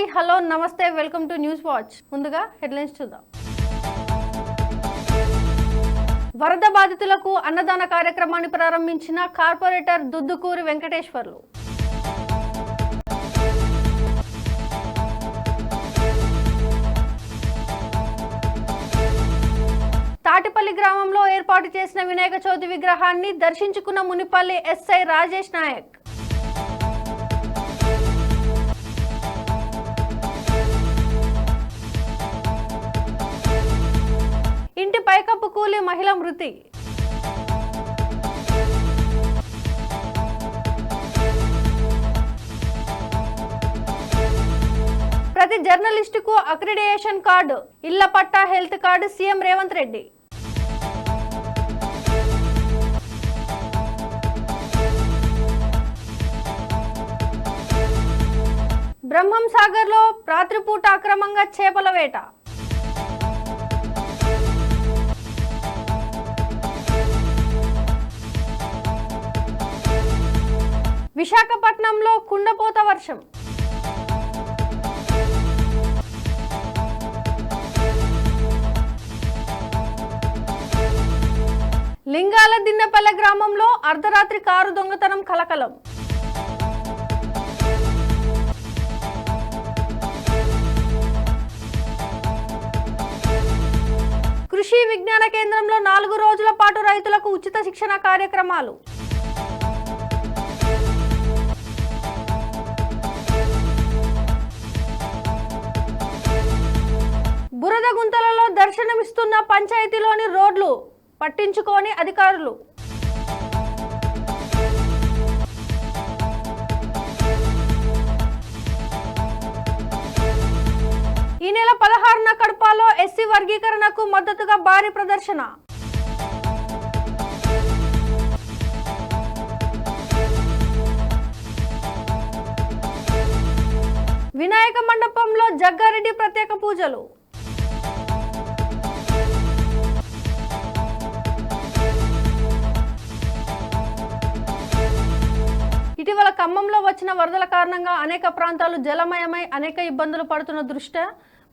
Hi hello namaste welcome to news watch. ముందుగా headlines చూద్దాం. వరద బాధితులకు అన్నదాన కార్యక్రమాన్ని ప్రారంభించిన కార్పొరేటర్ దుద్దుకూరి వెంకటేశ్వర్లు. తాటిపల్లి గ్రామంలో ఏర్పాటు చేసిన వినాయక చవితి విగ్రహాన్ని దర్శించుకున్న మునిపల్లి ఎస్ఐ రాజేష్ నాయక్. పైకప్పు కూలి మహిళ మృతి. ప్రతి జర్నలిస్టుకు అక్రిడియేషన్ కార్డు ఇళ్ళ పట్టా health card CM Revanth Reddy. Brahmam సాగర్లో రాత్రిపూట అక్రమంగా చేపల వేట. విశాఖపట్నంలో కుండపోత వర్షం. లింగాల దిన్నెపల్లె గ్రామంలో అర్ధరాత్రి కారు దొంగతనం కలకలం. కృషి విజ్ఞాన కేంద్రంలో నాలుగు రోజుల పాటు రైతులకు ఉచిత శిక్షణ కార్యక్రమాలు. బురద గుంతలలో దర్శనమిస్తున్న పంచాయతీలోని రోడ్లు పట్టించుకోని అధికారులు. ఈ నెల పదహారున కడపలో ఎస్సీ వర్గీకరణకు మద్దతుగా భారీ ప్రదర్శన. వినాయక మండపంలో జగ్గారెడ్డి ప్రత్యేక పూజలు. ఖమ్మంలో వచ్చిన వరదల కారణంగా అనేక ప్రాంతాలు జలమయమై అనేక ఇబ్బందులు పడుతున్న దృష్ట్యా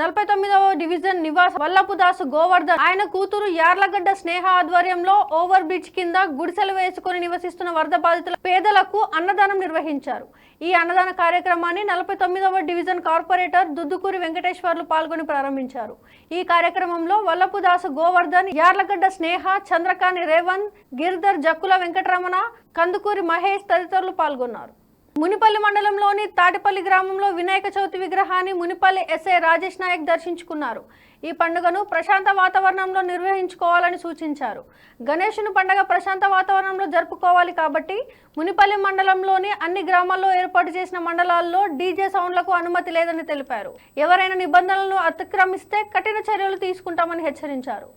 నలభై తొమ్మిదవ డివిజన్ నివాస్ వల్లపుదాసు గోవర్ధన్. ఆయన కూతురు యార్లగడ్డ స్నేహ ఆధ్వర్యంలో ఓవర్ బ్రిడ్జ్ కింద గుడిసెలు వేసుకుని నివసిస్తున్న వరద బాధితుల పేదలకు అన్నదానం నిర్వహించారు. ఈ అన్నదాన కార్యక్రమాన్ని నలభై తొమ్మిదవ డివిజన్ కార్పొరేటర్ దుద్దుకూరి వెంకటేశ్వర్లు పాల్గొని ప్రారంభించారు. ఈ కార్యక్రమంలో వల్లపుదాసు గోవర్ధన్ యార్లగడ్డ స్నేహ చంద్రకాని రేవంత్ గిరిధర్ జక్కుల వెంకటరమణ కందుకూరి మహేష్ తదితరులు పాల్గొన్నారు. మునిపల్లి మండలంలోని తాటిపల్లి గ్రామంలో వినాయక చవితి విగ్రహాన్ని మునిపల్లి ఎస్ఐ రాజేష్ నాయక్ దర్శించుకున్నారు. ఈ పండుగను ప్రశాంత వాతావరణంలో నిర్వహించుకోవాలని సూచించారు. గణేషుని పండుగ ప్రశాంత వాతావరణంలో జరుపుకోవాలి కాబట్టి మునిపల్లి మండలంలోని అన్ని గ్రామాల్లో ఏర్పాటు చేసిన మండలాల్లో డీజే సౌండ్లకు అనుమతి లేదని తెలిపారు. ఎవరైనా నిబంధనలను అతిక్రమిస్తే కఠిన చర్యలు తీసుకుంటామని హెచ్చరించారు.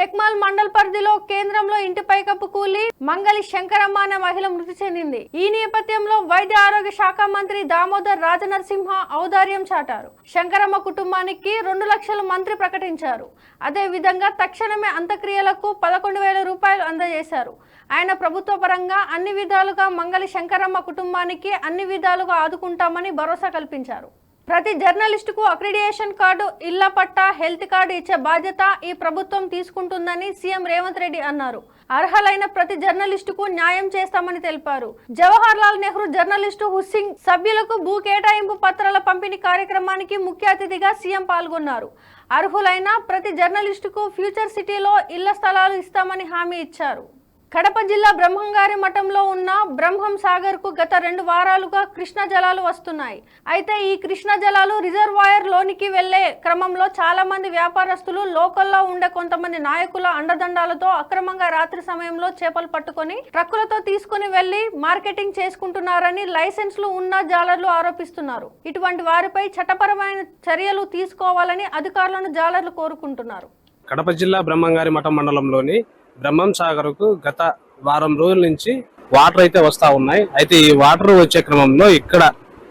టెక్మాల్ మండల్ పరిధిలో కేంద్రంలో ఇంటి పైకప్పు కూలి మంగళి శంకరమ్మ అనే మహిళ మృతి చెందింది. ఈ నేపథ్యంలో వైద్య ఆరోగ్య శాఖ మంత్రి దామోదర్ రాజనరసింహ ఔదార్యం చాటారు. శంకరమ్మ కుటుంబానికి రెండు లక్షలు మంత్రి ప్రకటించారు. అదే విధంగా తక్షణమే అంత్యక్రియలకు పదకొండు వేల రూపాయలు అందజేశారు. ఆయన ప్రభుత్వ పరంగా అన్ని విధాలుగా మంగళి శంకరమ్మ కుటుంబానికి అన్ని విధాలుగా ఆదుకుంటామని భరోసా కల్పించారు. ప్రతి జర్నలిస్టుకు అక్రిడియేషన్ కార్డు ఇళ్ళ పట్టా హెల్త్ కార్డు ఇచ్చే బాధ్యత ఈ ప్రభుత్వం తీసుకుంటుందని సీఎం రేవంత్ రెడ్డి అన్నారు. అర్హలైన ప్రతి జర్నలిస్టుకు న్యాయం చేస్తామని తెలిపారు. జవహర్ లాల్ నెహ్రూ జర్నలిస్టు హుస్సింగ్ సభ్యులకు భూ కేటాయింపు పత్రాల పంపిణీ కార్యక్రమానికి ముఖ్య అతిథిగా సీఎం పాల్గొన్నారు. అర్హులైన ప్రతి జర్నలిస్టుకు ఫ్యూచర్ సిటీలో ఇళ్ళ స్థలాలు ఇస్తామని హామీ ఇచ్చారు. కడప జిల్లా బ్రహ్మంగారి మఠంలో ఉన్న బ్రహ్మం సాగర్కు గత రెండు వారాలుగా కృష్ణ జలాలు వస్తున్నాయి. అయితే ఈ కృష్ణ జలాలు రిజర్వాయర్ లోనికి వెళ్ళే క్రమంలో చాలా మంది వ్యాపారస్తులు లోకల్లో ఉండే కొంతమంది నాయకుల అండదండాలతో అక్రమంగా రాత్రి సమయంలో చేపలు పట్టుకొని ట్రక్కులతో తీసుకుని వెళ్ళి మార్కెటింగ్ చేసుకుంటున్నారని లైసెన్స్లు ఉన్న జాలర్లు ఆరోపిస్తున్నారు. ఇటువంటి వారిపై చట్టపరమైన చర్యలు తీసుకోవాలని అధికారులను జాలర్లు కోరుకుంటున్నారు. కడప జిల్లా బ్రహ్మంగారి మఠం మండలంలోని బ్రహ్మం సాగర్కు గత వారం రోజుల నుంచి వాటర్ అయితే వస్తా ఉన్నాయి. అయితే ఈ వాటర్ వచ్చే క్రమంలో ఇక్కడ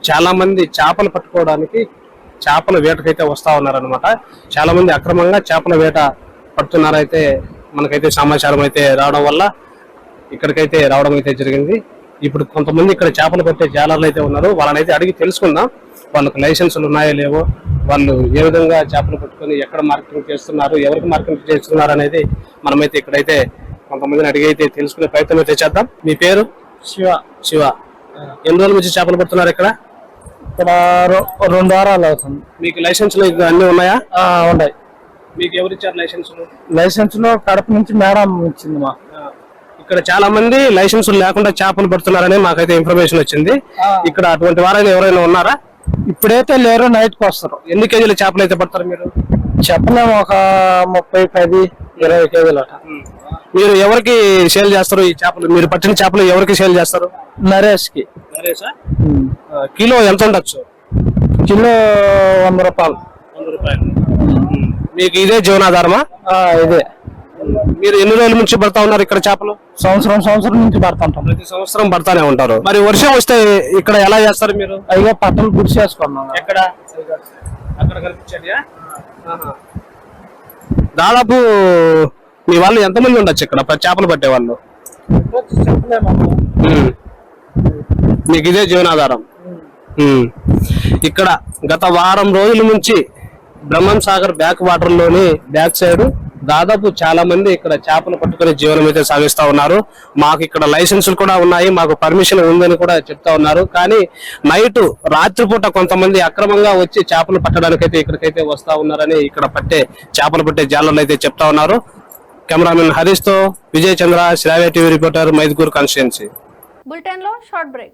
చాలా మంది చేపలు పట్టుకోవడానికి చేపల వేటకైతే వస్తా ఉన్నారనమాట చాలా మంది అక్రమంగా చేపల వేట పడుతున్నారైతే మనకైతే సమాచారం అయితే రావడం వల్ల ఇక్కడికైతే రావడం అయితే జరిగింది. ఇప్పుడు కొంతమంది ఇక్కడ చేపలు పట్టే జాలర్లు అయితే ఉన్నారు. వాళ్ళనైతే అడిగి తెలుసుకుందాం. వాళ్ళకి లైసెన్సులు ఉన్నాయో లేవో వాళ్ళు ఏ విధంగా చేపలు పట్టుకొని ఎక్కడ మార్కెటింగ్ చేస్తున్నారు ఎవరికి మార్కెటింగ్ చేస్తున్నారు అనేది మనమైతే ఇక్కడైతే కొంతమందిని అడిగి అయితే తెలుసుకునే ప్రయత్నం అయితే చేద్దాం. మీ పేరు? శివ. శివ. ఎన్ని రోజుల నుంచి చేపలు పడుతున్నారు ఇక్కడ? ఇక్కడ రెండు వారాలు అవుతుంది. మీకు లైసెన్సులు అన్ని ఉన్నాయా? ఉన్నాయి. మీకు ఎవరు ఇచ్చారు లైసెన్సులు లైసెన్స్లో కడప నుంచి మేడం ఇచ్చింది మా ఇక్కడ చాలా మంది లైసెన్సులు లేకుండా చేపలు పడుతున్నారని మాకైతే ఇన్ఫర్మేషన్ వచ్చింది. ఇక్కడ అటువంటి వారైనా ఎవరైనా ఉన్నారా? ఇప్పుడైతే లేరు నైట్కి వస్తారు. ఎన్ని కేజీల చేపలు అయితే పడతారు మీరు? చెప్పలేము ఒక ముప్పై పది ఇరవై కేజీలు అట. మీరు ఎవరికి సేల్ చేస్తారు ఈ చేపలు? మీరు పట్టిన చేపలు ఎవరికి సేల్ చేస్తారు? నరేష్? కి. కిలో ఎంత ఉండొచ్చు? కిలో వంద రూపాయలు. మీకు ఇదే జీవనాధారమా? ఇదే. మీరు ఎన్ని రోజుల నుంచి పడతా ఉన్నారు ఇక్కడ చేపలు? సంవత్సరం సంవత్సరం నుంచి పడుతుంటాం ప్రతి సంవత్సరం పడతానే ఉంటారు. మరి వర్షం వస్తే ఇక్కడ ఎలా చేస్తారు మీరు? పైగా పట్టలు గుడి చేసుకున్నాం. ఎక్కడ? అక్కడ కనిపించేది దాదాపు మీ వాళ్ళు ఎంతమంది ఉండొచ్చు ఇక్కడ? చేపలు పట్టే వాళ్ళు. మీకు ఇదే జీవనాధారం. ఇక్కడ గత వారం రోజుల నుంచి బ్రహ్మం సాగర్ బ్యాక్ వాటర్లోని బ్యాక్ సైడ్ దాదాపు చాలా మంది ఇక్కడ చేపలు పట్టుకునే జీవనం అయితే సాగిస్తా ఉన్నారు. మాకు ఇక్కడ లైసెన్సులు కూడా ఉన్నాయి మాకు పర్మిషన్ ఉందని కూడా చెప్తా ఉన్నారు. కానీ నైట్ రాత్రిపూట కొంతమంది అక్రమంగా వచ్చి చేపలు పట్టడానికైతే ఇక్కడికైతే వస్తా ఉన్నారని ఇక్కడ పట్టే చేపలు పట్టే జాలర్లు అయితే చెప్తా ఉన్నారు. Cameraman హరీష్తో Vijay Chandra Shravya TV reporter Mydukur constituency బులెటిన్లో షార్ట్ బ్రేక్.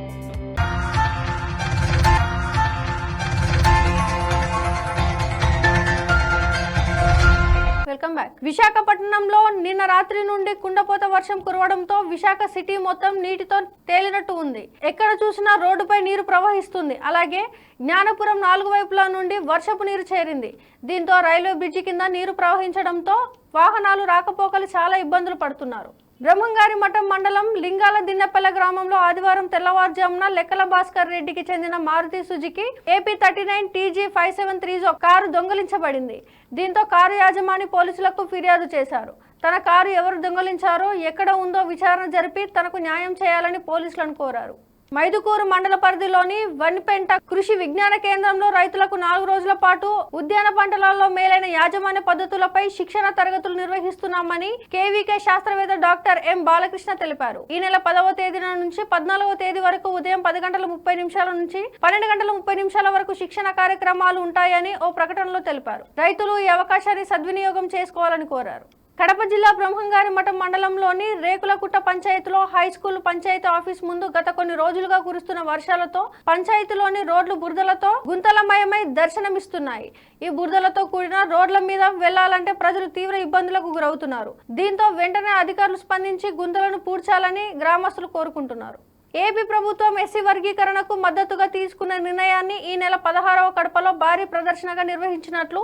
విశాఖపట్నంలో నిన్న రాత్రి నుండి కుండపోత వర్షం కురవడంతో విశాఖ సిటీ మొత్తం నీటితో తేలినట్టు ఉంది. ఎక్కడ చూసినా రోడ్డుపై నీరు ప్రవహిస్తుంది. అలాగే జ్ఞానపురం నాలుగు వైపుల నుండి వర్షపు నీరు చేరింది. దీంతో రైల్వే బ్రిడ్జి కింద నీరు ప్రవహించడంతో వాహనాలు రాకపోకలు చాలా ఇబ్బందులు పడుతున్నారు. బ్రహ్మంగారి మఠం మండలం లింగాల దిన్నెపల్లె గ్రామంలో ఆదివారం తెల్లవారుజామున లెక్కల భాస్కర్ రెడ్డికి చెందిన Maruti Suzuki AP thirty nine TG five seven three car దొంగిలించబడింది. దీంతో కారు యాజమాని పోలీసులకు ఫిర్యాదు చేశారు. తన కారు ఎవరు దొంగిలించారో ఎక్కడ ఉందో విచారణ జరిపి తనకు న్యాయం చేయాలని పోలీసులను కోరారు మైదుకూరు మండల పరిధిలోని వన్పెంట కృషి విజ్ఞాన కేంద్రంలో రైతులకు నాలుగు రోజుల పాటు ఉద్యాన పంటలలో మేలైన యాజమాన్య పద్ధతులపై శిక్షణ తరగతులు నిర్వహిస్తున్నామని కేవీకే శాస్త్రవేత్త డాక్టర్ ఎం బాలకృష్ణ తెలిపారు. ఈ నెల పదవ తేదీన నుంచి పద్నాలుగవ తేదీ వరకు ఉదయం పది గంటల ముప్పై నిమిషాల నుంచి పన్నెండు గంటల ముప్పై నిమిషాల వరకు శిక్షణ కార్యక్రమాలు ఉంటాయని ఓ ప్రకటనలో తెలిపారు. రైతులు ఈ అవకాశాన్ని సద్వినియోగం చేసుకోవాలని కోరారు. కడప జిల్లా బ్రహ్మంగారి మఠం మండలంలోని రేకులకుట్ట పంచాయతీలో హై స్కూల్ పంచాయతీ ఆఫీస్ ముందు గత కొన్ని రోజులుగా కురుస్తున్న వర్షాలతో పంచాయతీలోని రోడ్లు బురదలతో గుంతలమయమై దర్శనమిస్తున్నాయి. ఈ బురదలతో కూడిన రోడ్ల మీద వెళ్ళాలంటే ప్రజలు తీవ్ర ఇబ్బందులకు గురవుతున్నారు. దీంతో వెంటనే అధికారులు స్పందించి గుంతలను పూడ్చాలని గ్రామస్తులు కోరుకుంటున్నారు. ఏపీ ప్రభుత్వం ఎస్సీ వర్గీకరణకు మద్దతుగా తీసుకున్న నిర్ణయాన్ని ఈ నెల పదహారవ కడపలో భారీ ప్రదర్శనగా నిర్వహించినట్లు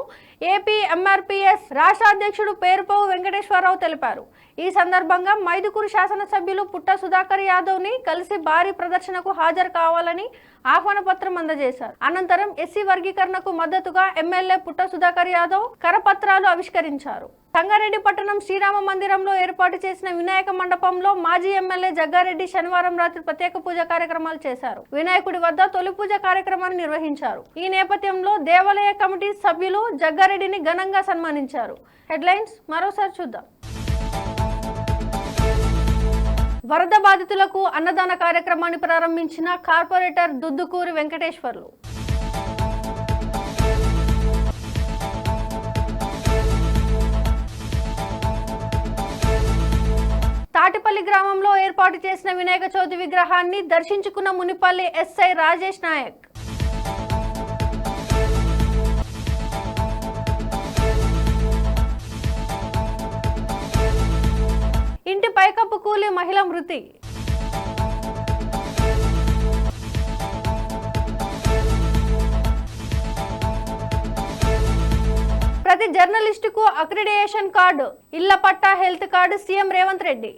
ఏపీ ఎంఆర్పీఎస్ రాష్ట్ర అధ్యక్షుడు పేరుపోవు వెంకటేశ్వరరావు తెలిపారు. ఈ సందర్భంగా మైదుకూరు శాసనసభ్యులు పుట్ట సుధాకర్ యాదవ్ని కలిసి భారీ ప్రదర్శనకు హాజరు కావాలని ఆహ్వాన పత్రం అందజేశారు. అనంతరం ఎస్సీ వర్గీకరణకు మద్దతుగా ఎమ్మెల్యే పుట్ట సుధాకర్ యాదవ్ కరపత్రాలు ఆవిష్కరించారు. సంగారెడ్డి పట్టణం శ్రీరామ మందిరంలో ఏర్పాటు చేసిన వినాయక మండపంలో మాజీ ఎమ్మెల్యే జగ్గారెడ్డి శనివారం రాత్రి ప్రత్యేక పూజ కార్యక్రమాలు చేశారు. వినాయకుడి వద్ద తొలి పూజ కార్యక్రమాన్ని నిర్వహించారు. ఈ నేపథ్యంలో దేవాలయ కమిటీ సభ్యులు జగ్గారెడ్డిని ఘనంగా సన్మానించారు. హెడ్లైన్స్ మరోసారి చూద్దాం. వరద బాధితులకు అన్నదాన కార్యక్రమాన్ని ప్రారంభించిన కార్పొరేటర్ దుద్దుకూరి వెంకటేశ్వర్లు. తాటిపల్లి గ్రామంలో ఏర్పాటు చేసిన వినాయక చవితి విగ్రహాన్ని దర్శించుకున్న మునిపల్లి ఎస్ఐ రాజేష్ నాయక్. పైకప్పు కూలి మహిళ మృతి. ప్రతి జర్నలిస్టుకు అక్రిడియేషన్ కార్డు ఇళ్ళ పట్టా health card CM Revanth Reddy.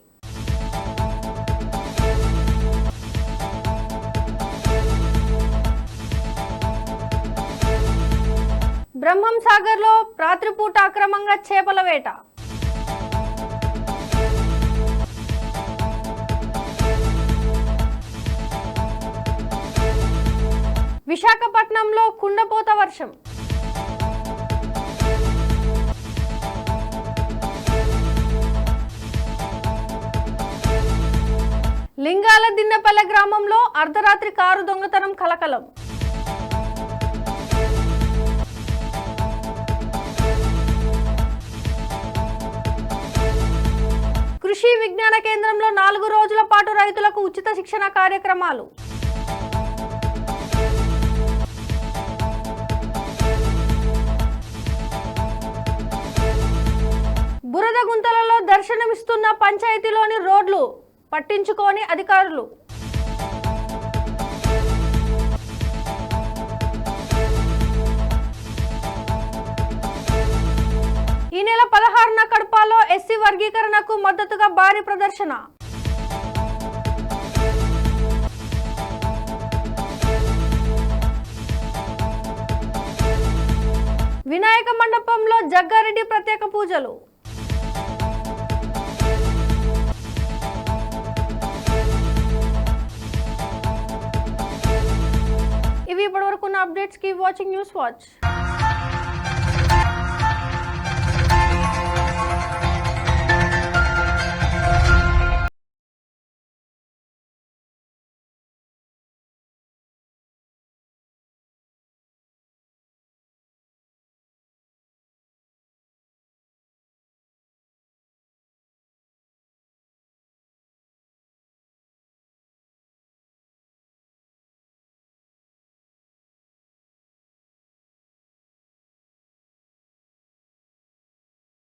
Brahmam సాగర్లో రాత్రిపూట అక్రమంగా చేపల వేట. విశాఖపట్నంలో కుండపోత వర్షం. లింగాల దిన్నెపల్లె గ్రామంలో అర్ధరాత్రి కారు దొంగతనం కలకలం. కృషి విజ్ఞాన కేంద్రంలో నాలుగు రోజుల పాటు రైతులకు ఉచిత శిక్షణ కార్యక్రమాలు. బురద గుంతలలో దర్శనమిస్తున్న పంచాయతీలోని రోడ్లు పట్టించుకోని అధికారులు. ఈ నెల పదహారున కడపలో ఎస్సీ వర్గీకరణకు మద్దతుగా భారీ ప్రదర్శన. వినాయక మండపంలో జగ్గారెడ్డి ప్రత్యేక పూజలు. ఇవి ఇప్పటివరకు ఉన్న updates keep watching news watch